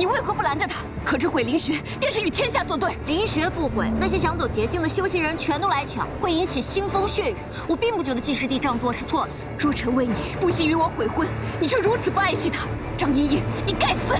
你为何不拦着他？可知毁灵穴，便是与天下作对。灵穴不毁，那些想走捷径的修行人全都来抢，会引起腥风血雨。我并不觉得季师弟这样做是错的。若臣为你不惜与我悔婚，你却如此不爱惜他，张莹莹，你该死！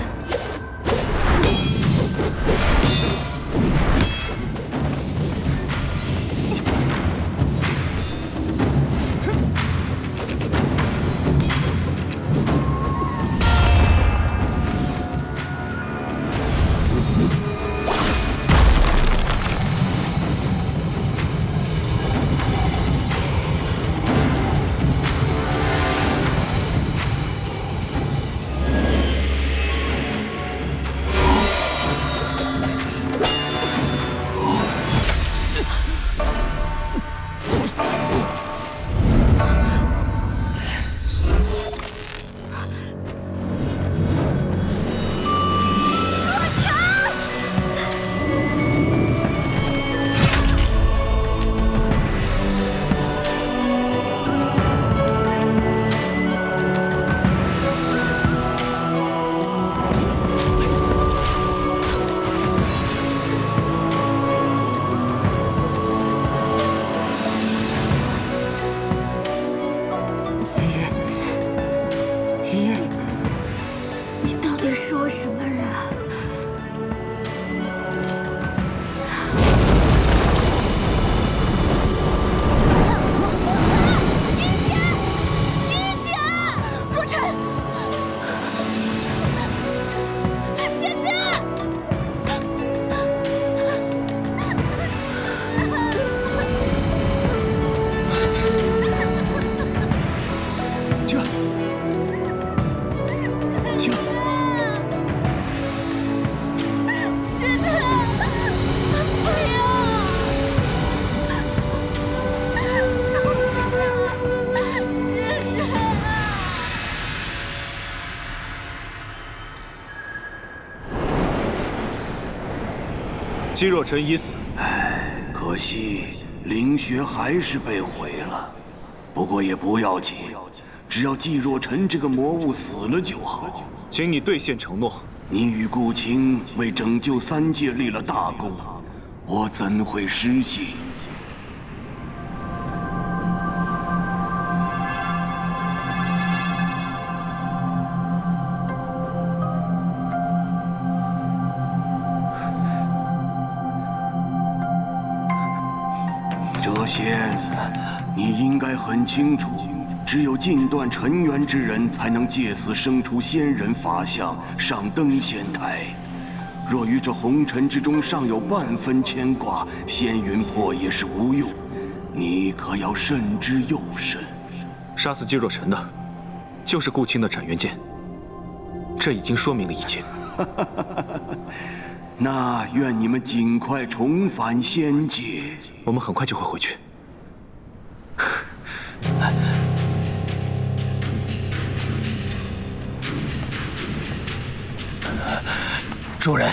你到底是我什么人？姬若尘已死，唉可惜灵穴还是被毁了，不过也不要紧，只要季若尘这个魔物死了就好。请你兑现承诺。你与顾青为拯救三界立了大功，我怎会失信？谪仙，你应该很清楚，只有尽断尘缘之人，才能借此生出仙人法相，上登仙台。若于这红尘之中尚有半分牵挂，仙云破也是无用。你可要慎之又慎。杀死姬若尘的，就是顾青的斩元剑。这已经说明了一切。那愿你们尽快重返仙界。我们很快就会回去。主人，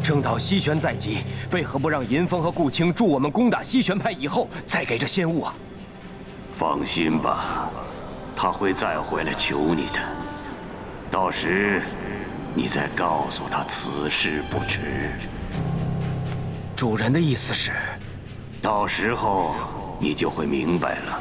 正道西玄在即，为何不让银风和顾青助我们攻打西玄派以后再给这仙物啊？放心吧，他会再回来求你的。到时，你再告诉他此事不迟。主人的意思是，到时候你就会明白了。